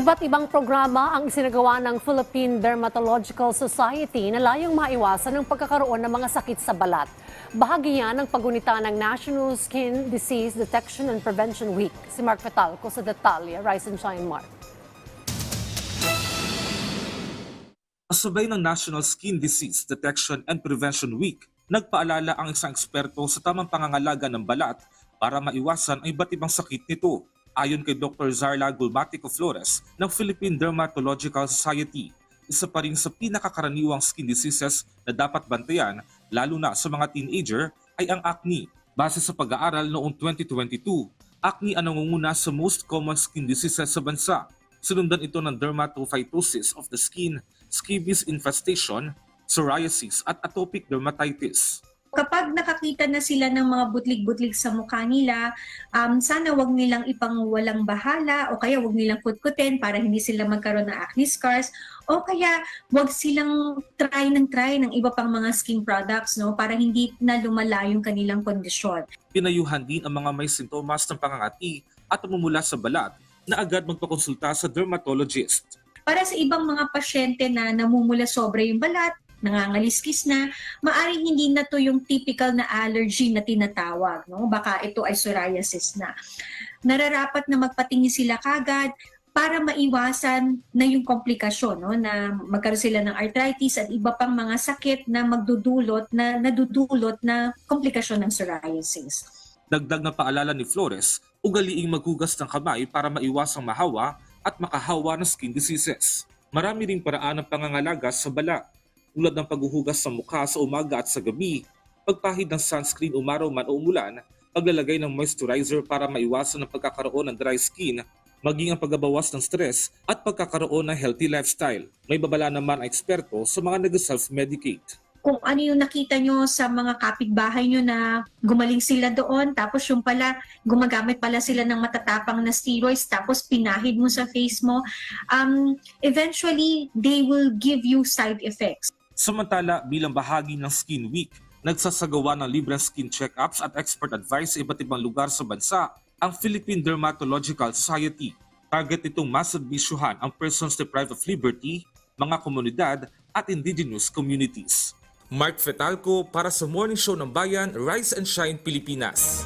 Iba't ibang programa ang isinagawa ng Philippine Dermatological Society na layong maiwasan ang pagkakaroon ng mga sakit sa balat. Bahagi yan ng pagunita ng National Skin Disease Detection and Prevention Week. Si Mark Fetalco sa detalye. Rise and Shine, Mark. Kasabay ng National Skin Disease Detection and Prevention Week, nagpaalala ang isang eksperto sa tamang pangangalaga ng balat para maiwasan ang iba't ibang sakit nito. Ayon kay Dr. Zarla Gulmatico Flores ng Philippine Dermatological Society, isa pa rin sa pinakakaraniwang skin diseases na dapat bantayan lalo na sa mga teenager ay ang acne. Base sa pag-aaral noong 2022, acne ang nangunguna sa most common skin diseases sa bansa. Sinundan ito ng dermatophytosis of the skin, scabies infestation, psoriasis at atopic dermatitis. Kapag nakakita na sila ng mga butlig-butlig sa mukha nila, um, sana wag nilang ipang walang bahala o kaya wag nilang kutkutin para hindi sila magkaroon ng acne scars o kaya wag silang try ng try ng iba pang mga skin products no para hindi na lumala yung kanilang kondisyon. Pinayuhan din ang mga may sintomas ng pangangati at pamumula sa balat na agad magpakonsulta sa dermatologist. Para sa ibang mga pasyente na namumula sobra yung balat, nangangaliskis na, maaring hindi na to yung typical na allergy na tinatawag. No? Baka ito ay psoriasis na. Nararapat na magpatingin sila kagad para maiwasan na yung komplikasyon no na magkaroon sila ng arthritis at iba pang mga sakit na magdudulot na nadudulot na komplikasyon ng psoriasis. Dagdag na paalala ni Flores, ugaliing maghugas ng kamay para maiwasang mahawa at makahawa ng skin diseases. Marami ring paraan ng pangangalaga sa balat, tulad ng paghuhugas sa mukha sa umaga at sa gabi, pagpahid ng sunscreen umaraw man o umulan, paglalagay ng moisturizer para maiwasan ang pagkakaroon ng dry skin, maging ang pagbabawas ng stress at pagkakaroon ng healthy lifestyle. May babala naman ang eksperto sa mga nag-self-medicate. kung ano yung nakita nyo sa mga kapitbahay nyo na gumaling sila doon, tapos yung pala, gumagamit pala sila ng matatapang na steroids, tapos pinahid mo sa face mo, um, eventually, they will give you side effects. Samantala, bilang bahagi ng Skin Week, nagsasagawa ng libreng skin check-ups at expert advice sa iba't ibang lugar sa bansa ang Philippine Dermatological Society. Target itong maserbisyuhan ang persons deprived of liberty, mga komunidad at indigenous communities. Mark Fetalco para sa Morning Show ng Bayan, Rise and Shine Pilipinas.